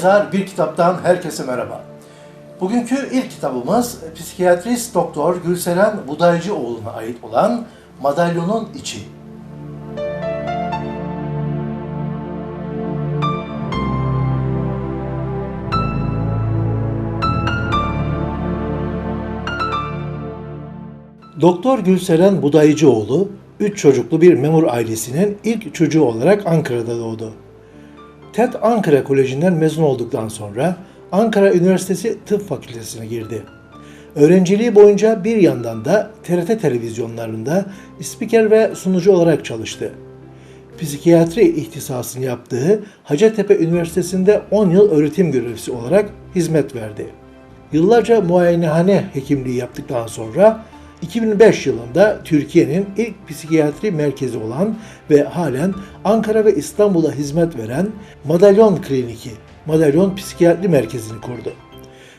yazar bir kitaptan herkese merhaba. Bugünkü ilk kitabımız psikiyatrist doktor Gülseren Budaycıoğlu'na ait olan Madalyonun İçi. Doktor Gülseren Budayıcıoğlu, üç çocuklu bir memur ailesinin ilk çocuğu olarak Ankara'da doğdu. TED Ankara Koleji'nden mezun olduktan sonra Ankara Üniversitesi Tıp Fakültesine girdi. Öğrenciliği boyunca bir yandan da TRT televizyonlarında spiker ve sunucu olarak çalıştı. Psikiyatri ihtisasını yaptığı Hacettepe Üniversitesi'nde 10 yıl öğretim görevlisi olarak hizmet verdi. Yıllarca muayenehane hekimliği yaptıktan sonra 2005 yılında Türkiye'nin ilk psikiyatri merkezi olan ve halen Ankara ve İstanbul'a hizmet veren Madalyon Kliniki, Madalyon Psikiyatri Merkezi'ni kurdu.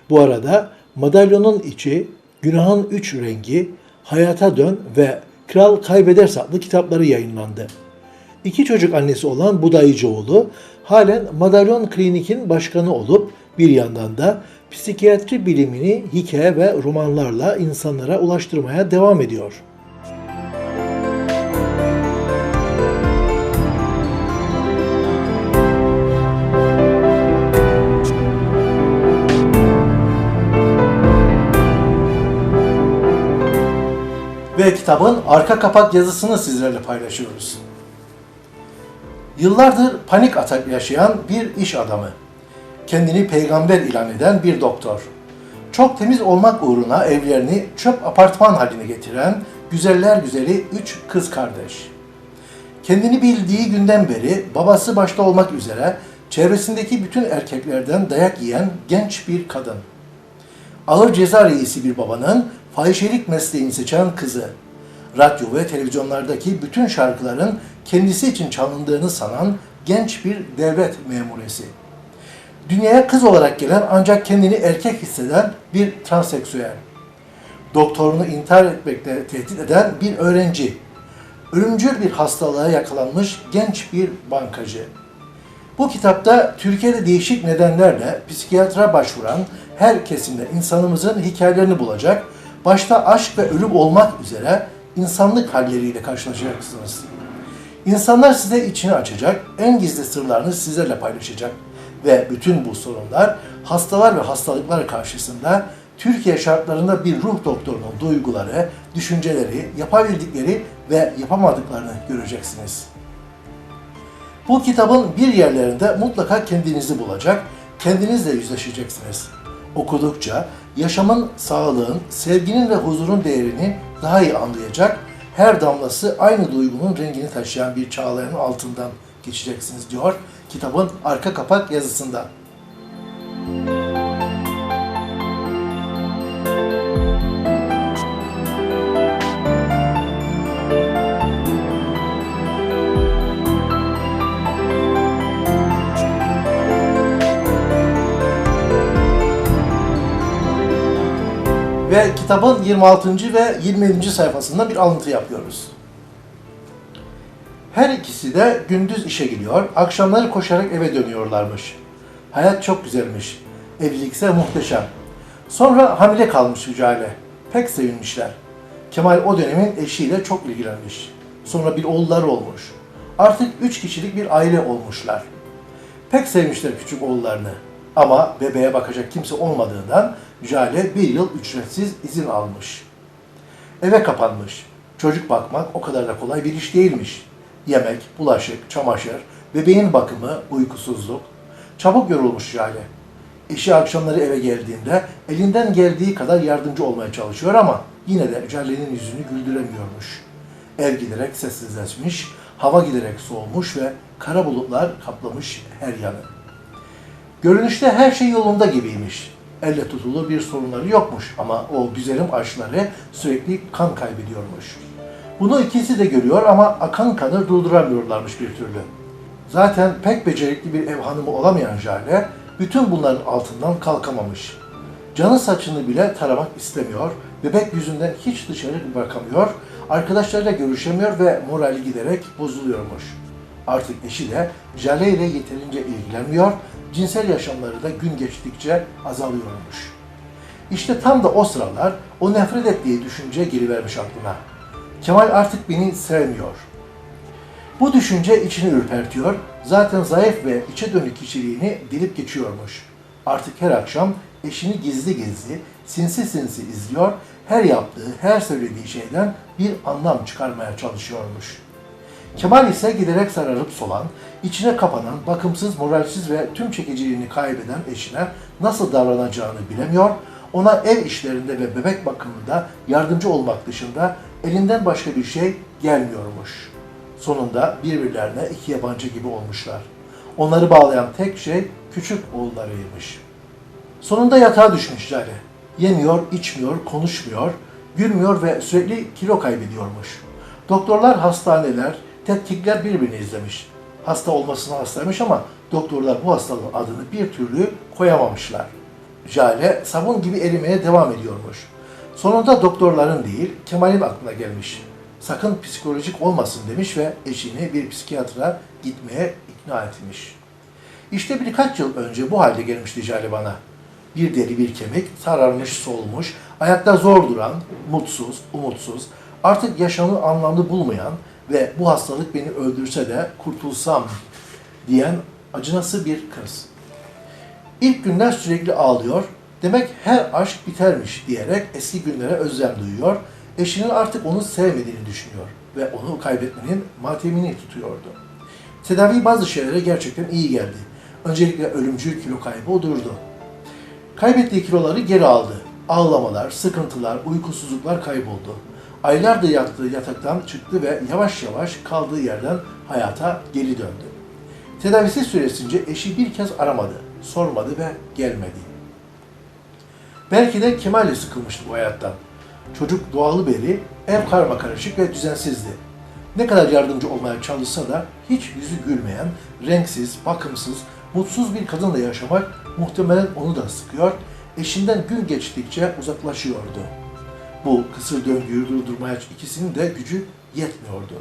Bu arada Madalyonun içi, Günahın Üç Rengi, Hayata Dön ve Kral Kaybeder adlı kitapları yayınlandı. İki çocuk annesi olan Budayıcıoğlu halen Madalyon Klinik'in başkanı olup bir yandan da psikiyatri bilimini hikaye ve romanlarla insanlara ulaştırmaya devam ediyor. Ve kitabın arka kapak yazısını sizlerle paylaşıyoruz. Yıllardır panik atak yaşayan bir iş adamı. Kendini peygamber ilan eden bir doktor. Çok temiz olmak uğruna evlerini çöp apartman haline getiren güzeller güzeli üç kız kardeş. Kendini bildiği günden beri babası başta olmak üzere çevresindeki bütün erkeklerden dayak yiyen genç bir kadın. Ağır ceza reisi bir babanın fahişelik mesleğini seçen kızı. Radyo ve televizyonlardaki bütün şarkıların kendisi için çalındığını sanan genç bir devlet memuresi. Dünyaya kız olarak gelen ancak kendini erkek hisseden bir transseksüel. Doktorunu intihar etmekle tehdit eden bir öğrenci. Ölümcül bir hastalığa yakalanmış genç bir bankacı. Bu kitapta Türkiye'de değişik nedenlerle psikiyatra başvuran her kesimde insanımızın hikayelerini bulacak, başta aşk ve ölüm olmak üzere insanlık halleriyle karşılaşacaksınız. İnsanlar size içini açacak, en gizli sırlarını sizlerle paylaşacak ve bütün bu sorunlar, hastalar ve hastalıklar karşısında Türkiye şartlarında bir ruh doktorunun duyguları, düşünceleri, yapabildikleri ve yapamadıklarını göreceksiniz. Bu kitabın bir yerlerinde mutlaka kendinizi bulacak, kendinizle yüzleşeceksiniz. Okudukça yaşamın, sağlığın, sevginin ve huzurun değerini daha iyi anlayacak, her damlası aynı duygunun rengini taşıyan bir çağlayanın altından geçeceksiniz diyor kitabın arka kapak yazısında. Ve kitabın 26. ve 27. sayfasında bir alıntı yapıyoruz. Her ikisi de gündüz işe gidiyor, akşamları koşarak eve dönüyorlarmış. Hayat çok güzelmiş, evlilikse muhteşem. Sonra hamile kalmış Hücale. Pek sevinmişler. Kemal o dönemin eşiyle çok ilgilenmiş. Sonra bir oğulları olmuş. Artık üç kişilik bir aile olmuşlar. Pek sevmişler küçük oğullarını. Ama bebeğe bakacak kimse olmadığından Jale bir yıl ücretsiz izin almış. Eve kapanmış. Çocuk bakmak o kadar da kolay bir iş değilmiş. Yemek, bulaşık, çamaşır, bebeğin bakımı, uykusuzluk. Çabuk yorulmuş Jale. Eşi akşamları eve geldiğinde elinden geldiği kadar yardımcı olmaya çalışıyor ama yine de Jale'nin yüzünü güldüremiyormuş. Ev giderek sessizleşmiş, hava giderek soğumuş ve kara bulutlar kaplamış her yanı. Görünüşte her şey yolunda gibiymiş. Elle tutulur bir sorunları yokmuş ama o güzelim aşkları sürekli kan kaybediyormuş. Bunu ikisi de görüyor ama akan kanı durduramıyorlarmış bir türlü. Zaten pek becerikli bir ev hanımı olamayan Jale, bütün bunların altından kalkamamış. Canı saçını bile taramak istemiyor, bebek yüzünden hiç dışarı bakamıyor, arkadaşlarıyla görüşemiyor ve morali giderek bozuluyormuş. Artık eşi de Jale ile yeterince ilgilenmiyor, cinsel yaşamları da gün geçtikçe azalıyormuş. İşte tam da o sıralar o nefret ettiği düşünce girivermiş aklına. Kemal artık beni sevmiyor. Bu düşünce içini ürpertiyor, zaten zayıf ve içe dönük kişiliğini delip geçiyormuş. Artık her akşam eşini gizli gizli, sinsi sinsi izliyor, her yaptığı, her söylediği şeyden bir anlam çıkarmaya çalışıyormuş. Kemal ise giderek sararıp solan, içine kapanan, bakımsız, moralsiz ve tüm çekiciliğini kaybeden eşine nasıl davranacağını bilemiyor, ona ev işlerinde ve bebek bakımında yardımcı olmak dışında elinden başka bir şey gelmiyormuş. Sonunda birbirlerine iki yabancı gibi olmuşlar. Onları bağlayan tek şey küçük oğullarıymış. Sonunda yatağa düşmüş Jale. Yemiyor, içmiyor, konuşmuyor, gülmüyor ve sürekli kilo kaybediyormuş. Doktorlar, hastaneler, tetkikler birbirini izlemiş. Hasta olmasına hastaymış ama doktorlar bu hastalığın adını bir türlü koyamamışlar. Jale sabun gibi erimeye devam ediyormuş. Sonunda doktorların değil, Kemal'in aklına gelmiş. Sakın psikolojik olmasın demiş ve eşini bir psikiyatra gitmeye ikna etmiş. İşte birkaç yıl önce bu halde gelmişti Jale bana. Bir deri bir kemik, sararmış, solmuş, ayakta zor duran, mutsuz, umutsuz, artık yaşamı anlamlı bulmayan ve bu hastalık beni öldürse de kurtulsam diyen acınası bir kız. İlk günler sürekli ağlıyor, demek her aşk bitermiş diyerek eski günlere özlem duyuyor, eşinin artık onu sevmediğini düşünüyor ve onu kaybetmenin matemini tutuyordu. Tedavi bazı şeylere gerçekten iyi geldi. Öncelikle ölümcül kilo kaybı durdu. Kaybettiği kiloları geri aldı. Ağlamalar, sıkıntılar, uykusuzluklar kayboldu. Aylardır yattığı yataktan çıktı ve yavaş yavaş kaldığı yerden hayata geri döndü. Tedavisi süresince eşi bir kez aramadı, sormadı ve gelmedi. Belki de Kemal de sıkılmıştı bu hayattan. Çocuk doğalı beri ev karma karışık ve düzensizdi. Ne kadar yardımcı olmaya çalışsa da hiç yüzü gülmeyen, renksiz, bakımsız, mutsuz bir kadınla yaşamak muhtemelen onu da sıkıyor, eşinden gün geçtikçe uzaklaşıyordu. Bu kısır döngüyü durdurmaya ikisinin de gücü yetmiyordu.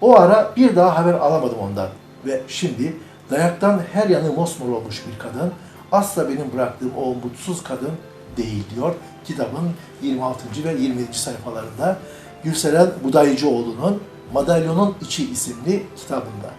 O ara bir daha haber alamadım ondan ve şimdi dayaktan her yanı mosmor olmuş bir kadın, asla benim bıraktığım o mutsuz kadın değil diyor kitabın 26. ve 27. sayfalarında Gülseren Budayıcıoğlu'nun Madalyonun İçi isimli kitabında.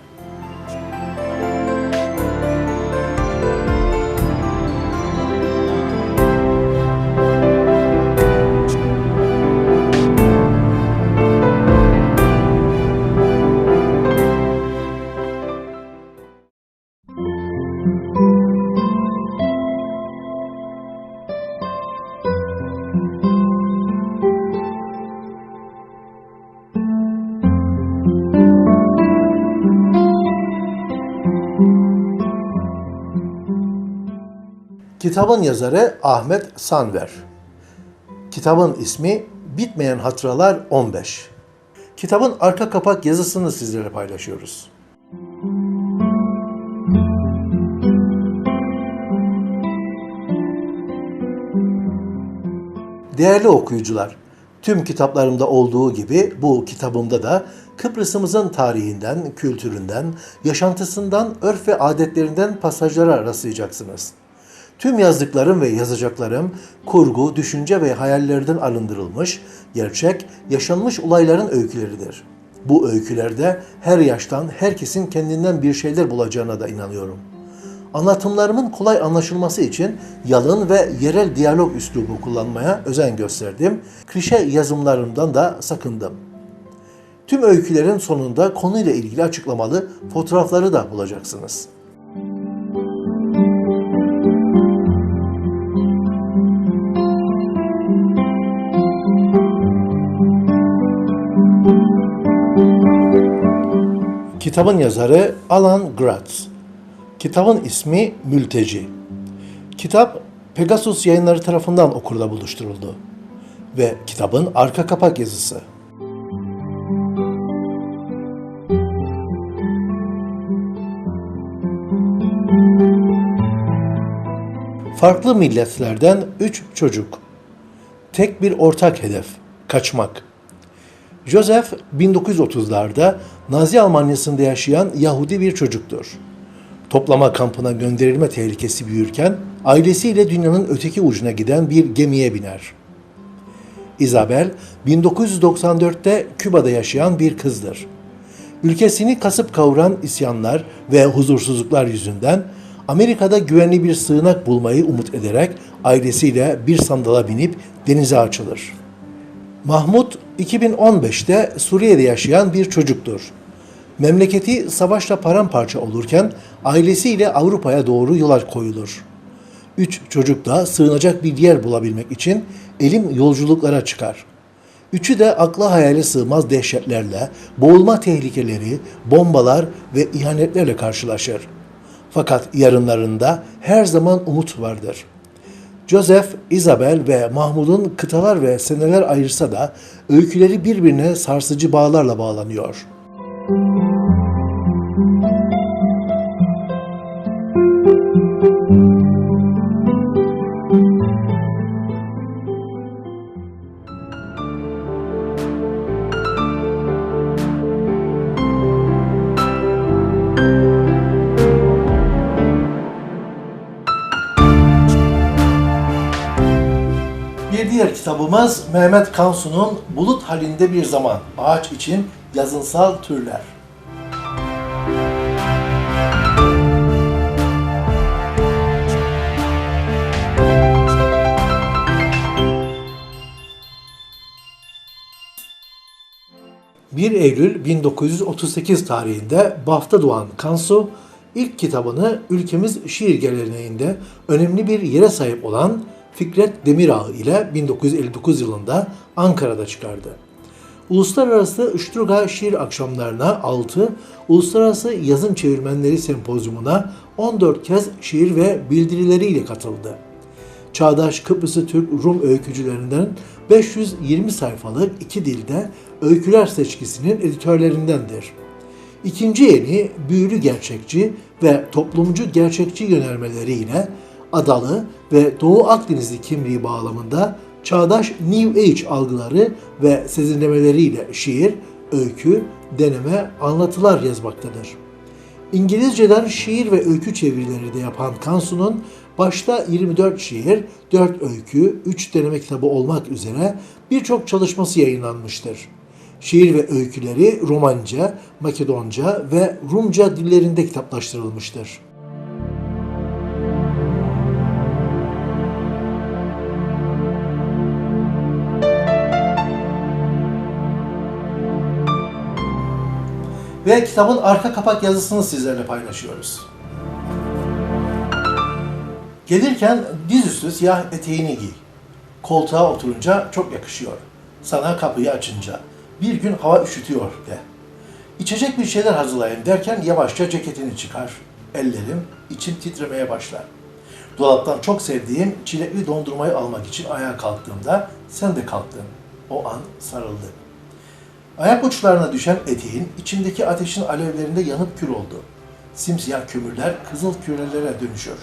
Kitabın yazarı Ahmet Sanver. Kitabın ismi Bitmeyen Hatıralar 15. Kitabın arka kapak yazısını sizlere paylaşıyoruz. Değerli okuyucular, tüm kitaplarımda olduğu gibi bu kitabımda da Kıbrıs'ımızın tarihinden, kültüründen, yaşantısından, örf ve adetlerinden pasajlara rastlayacaksınız. Tüm yazdıklarım ve yazacaklarım kurgu, düşünce ve hayallerden arındırılmış, gerçek, yaşanmış olayların öyküleridir. Bu öykülerde her yaştan herkesin kendinden bir şeyler bulacağına da inanıyorum. Anlatımlarımın kolay anlaşılması için yalın ve yerel diyalog üslubu kullanmaya özen gösterdim. Klişe yazımlarımdan da sakındım. Tüm öykülerin sonunda konuyla ilgili açıklamalı fotoğrafları da bulacaksınız. Kitabın yazarı Alan Gratz. Kitabın ismi Mülteci. Kitap Pegasus yayınları tarafından okurda buluşturuldu. Ve kitabın arka kapak yazısı. Farklı milletlerden üç çocuk. Tek bir ortak hedef, kaçmak. Joseph 1930'larda Nazi Almanyası'nda yaşayan Yahudi bir çocuktur. Toplama kampına gönderilme tehlikesi büyürken ailesiyle dünyanın öteki ucuna giden bir gemiye biner. Isabel 1994'te Küba'da yaşayan bir kızdır. Ülkesini kasıp kavuran isyanlar ve huzursuzluklar yüzünden Amerika'da güvenli bir sığınak bulmayı umut ederek ailesiyle bir sandala binip denize açılır. Mahmut 2015'te Suriye'de yaşayan bir çocuktur. Memleketi savaşla paramparça olurken ailesiyle Avrupa'ya doğru yola koyulur. Üç çocuk da sığınacak bir yer bulabilmek için elim yolculuklara çıkar. Üçü de akla hayale sığmaz dehşetlerle, boğulma tehlikeleri, bombalar ve ihanetlerle karşılaşır. Fakat yarınlarında her zaman umut vardır.'' Joseph, Isabel ve Mahmud'un kıtalar ve seneler ayırsa da öyküleri birbirine sarsıcı bağlarla bağlanıyor. Bir kitabımız Mehmet Kansu'nun Bulut Halinde Bir Zaman, Ağaç için Yazınsal Türler. ...1 Eylül 1938 tarihinde Baf'ta doğan Kansu, ilk kitabını ülkemiz şiir geleneğinde önemli bir yere sahip olan Fikret Demirağ ile 1959 yılında Ankara'da çıkardı. Uluslararası Üstürga Şiir Akşamlarına 6, Uluslararası Yazın Çevirmenleri Sempozyumuna 14 kez şiir ve bildirileriyle katıldı. Çağdaş Kıbrıs'ı Türk Rum öykücülerinden 520 sayfalık iki dilde öyküler seçkisinin editörlerindendir. İkinci yeni büyülü gerçekçi ve toplumcu gerçekçi yönelmeleriyle Adalı ve Doğu Akdenizli kimliği bağlamında çağdaş New Age algıları ve sezinlemeleriyle şiir, öykü, deneme, anlatılar yazmaktadır. İngilizceden şiir ve öykü çevirileri de yapan Kansu'nun başta 24 şiir, 4 öykü, 3 deneme kitabı olmak üzere birçok çalışması yayınlanmıştır. Şiir ve öyküleri Romanca, Makedonca ve Rumca dillerinde kitaplaştırılmıştır. Ve kitabın arka kapak yazısını sizlerle paylaşıyoruz. Gelirken dizüstü siyah eteğini giy. Koltuğa oturunca çok yakışıyor. Sana kapıyı açınca. Bir gün hava üşütüyor de. İçecek bir şeyler hazırlayın derken yavaşça ceketini çıkar. Ellerim, içim titremeye başlar. Dolaptan çok sevdiğim çilekli dondurmayı almak için ayağa kalktığımda sen de kalktın. O an sarıldı. Ayak uçlarına düşen eteğin içindeki ateşin alevlerinde yanıp kül oldu. Simsiyah kömürler kızıl kürelere dönüşüyor.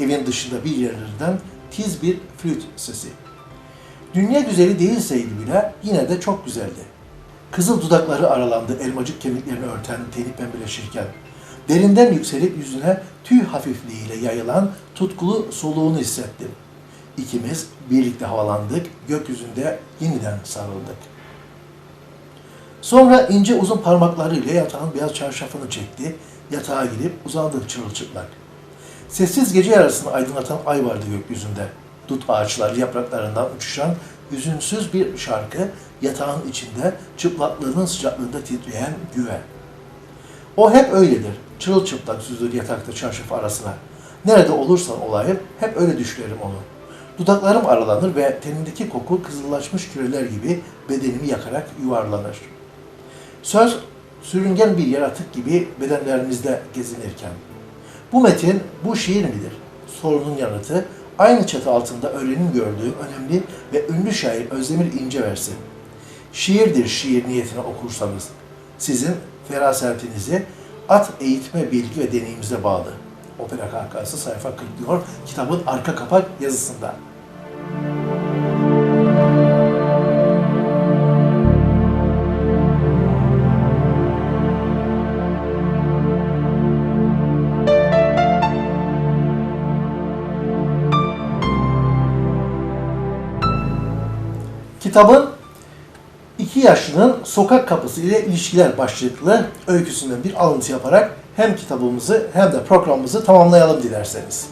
Evin dışında bir yerlerden tiz bir flüt sesi. Dünya güzeli değilseydi bile yine de çok güzeldi. Kızıl dudakları aralandı elmacık kemiklerini örten teni pembeleşirken. Derinden yükselip yüzüne tüy hafifliğiyle yayılan tutkulu soluğunu hissettim. İkimiz birlikte havalandık, gökyüzünde yeniden sarıldık. Sonra ince uzun parmaklarıyla yatağın beyaz çarşafını çekti, yatağa gidip uzandı çırılçıplak. Sessiz gece yarısını aydınlatan ay vardı gökyüzünde. Dut ağaçları yapraklarından uçuşan hüzünsüz bir şarkı yatağın içinde çıplaklığının sıcaklığında titreyen güve. O hep öyledir. Çırılçıplak süzülür yatakta çarşaf arasına. Nerede olursan olayım hep öyle düşlerim onu. Dudaklarım aralanır ve tenindeki koku kızıllaşmış küreler gibi bedenimi yakarak yuvarlanır. Söz sürüngen bir yaratık gibi bedenlerimizde gezinirken. Bu metin, bu şiir midir? Sorunun yanıtı aynı çatı altında öğrenim gördüğüm önemli ve ünlü şair Özdemir İnce versin. Şiirdir şiir niyetine okursanız. Sizin ferasetinizi at eğitme bilgi ve deneyimize bağlı. Opera Kahkahası sayfa 40 diyor kitabın arka kapak yazısında. Kitabın iki yaşlının sokak kapısı ile ilişkiler başlıklı öyküsünden bir alıntı yaparak hem kitabımızı hem de programımızı tamamlayalım dilerseniz.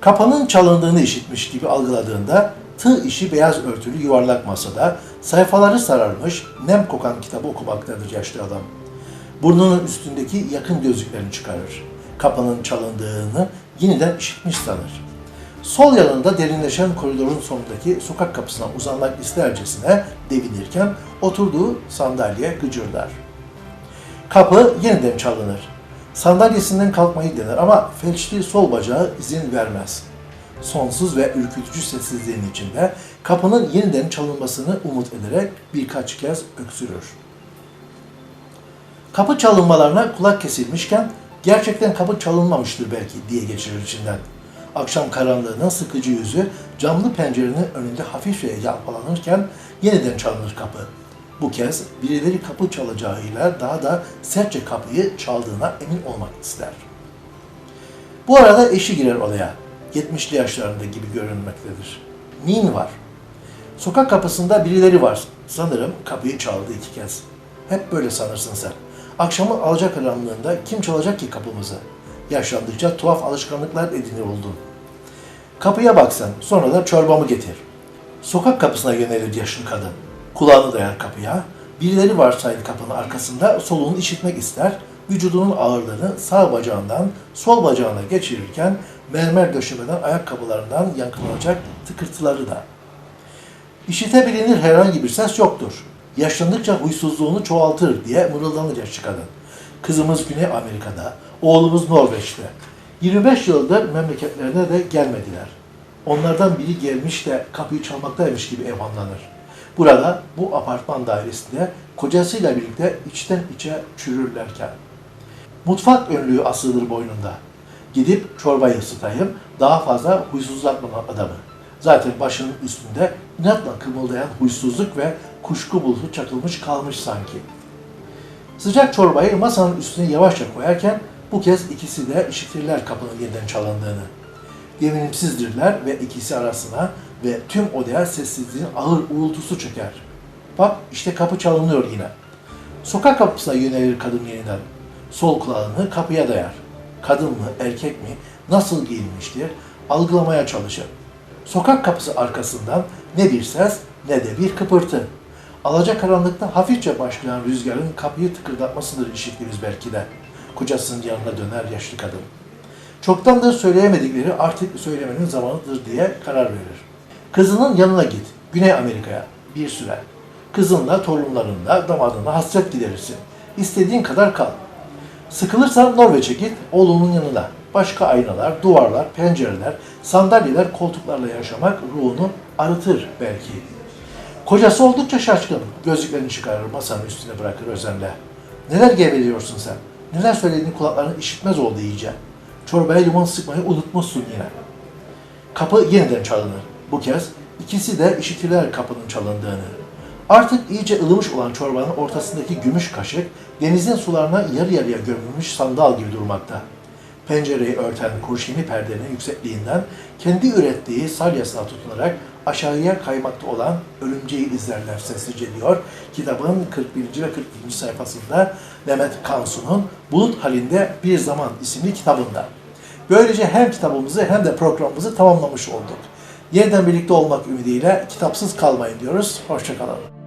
Kapının çalındığını işitmiş gibi algıladığında tığ işi beyaz örtülü yuvarlak masada sayfaları sararmış nem kokan kitabı okumaktadır yaşlı adam. Burnunun üstündeki yakın gözlüklerini çıkarır. Kapının çalındığını yeniden işitmiş sanır. Sol yanında derinleşen koridorun sonundaki sokak kapısına uzanmak istercesine devinirken oturduğu sandalye gıcırdar. Kapı yeniden çalınır. Sandalyesinden kalkmayı dener ama felçli sol bacağı izin vermez. Sonsuz ve ürkütücü sessizliğin içinde kapının yeniden çalınmasını umut ederek birkaç kez öksürür. Kapı çalınmalarına kulak kesilmişken gerçekten kapı çalınmamıştır belki diye geçirir içinden. Akşam karanlığının sıkıcı yüzü camlı pencerenin önünde hafifçe yalpalanırken yeniden çalınır kapı. Bu kez birileri kapı çalacağıyla daha da sertçe kapıyı çaldığına emin olmak ister. Bu arada eşi girer odaya. 70'li yaşlarında gibi görünmektedir. Neyin var? Sokak kapısında birileri var. Sanırım kapıyı çaldı iki kez. Hep böyle sanırsın sen. Akşamın alacakaranlığında kim çalacak ki kapımızı? Yaşlandıkça tuhaf alışkanlıklar edinir oldun. Kapıya baksan, sonra da çorbamı getir. Sokak kapısına yönelir yaşlı kadın. Kulağını dayar kapıya. Birileri varsaydı kapının arkasında soluğunu işitmek ister. Vücudunun ağırlığını sağ bacağından sol bacağına geçirirken mermer döşemeden ayakkabılarından yankılanacak tıkırtıları da. İşitebilinir herhangi bir ses yoktur. Yaşlandıkça huysuzluğunu çoğaltır diye mırıldanır yaşlı kadın. Kızımız Güney Amerika'da, oğlumuz Norveç'te. 25 yıldır memleketlerine de gelmediler. Onlardan biri gelmiş de kapıyı çalmaktaymış gibi evhamlanır. Burada bu apartman dairesinde kocasıyla birlikte içten içe çürürlerken. Mutfak önlüğü asılıdır boynunda. Gidip çorbayı ısıtayım, daha fazla huysuzlatmama adamı. Zaten başının üstünde inatla kımıldayan huysuzluk ve kuşku bulutu çakılmış kalmış sanki. Sıcak çorbayı masanın üstüne yavaşça koyarken bu kez ikisi de işitirler kapının yeniden çalındığını. Yeminimsizdirler ve ikisi arasına ve tüm odaya sessizliğin ağır uğultusu çöker. Bak işte kapı çalınıyor yine. Sokak kapısına yönelir kadın yeniden. Sol kulağını kapıya dayar. Kadın mı, erkek mi, nasıl giyinmiştir algılamaya çalışır. Sokak kapısı arkasından ne bir ses ne de bir kıpırtı. Alacakaranlıkta hafifçe başlayan rüzgarın kapıyı tıkırdatmasıdır işittiğimiz belki de. Kocasının yanına döner yaşlı kadın. Çoktandır söyleyemedikleri artık söylemenin zamanıdır diye karar verir. Kızının yanına git, Güney Amerika'ya bir süre. Kızınla, torunlarınla, damadınla hasret giderirsin. İstediğin kadar kal. Sıkılırsan Norveç'e git, oğlunun yanına. Başka aynalar, duvarlar, pencereler, sandalyeler, koltuklarla yaşamak ruhunu arıtır belki. Kocası oldukça şaşkın. Gözlüklerini çıkarır, masanın üstüne bırakır özenle. Neler geveliyorsun sen? Neler söylediğini kulaklarını işitmez oldu iyice. Çorbaya limon sıkmayı unutmuşsun yine. Kapı yeniden çalınır. Bu kez ikisi de işitirler kapının çalındığını. Artık iyice ılımış olan çorbanın ortasındaki gümüş kaşık denizin sularına yarı yarıya gömülmüş sandal gibi durmakta. Pencereyi örten kurşini perdenin yüksekliğinden kendi ürettiği salyasına tutunarak aşağıya kaymakta olan ölümceyi izlerler sessizce diyor. Kitabın 41. ve 42. sayfasında Mehmet Kansu'nun Bulut Halinde Bir Zaman isimli kitabında. Böylece hem kitabımızı hem de programımızı tamamlamış olduk. Yeniden birlikte olmak ümidiyle kitapsız kalmayın diyoruz. Hoşçakalın.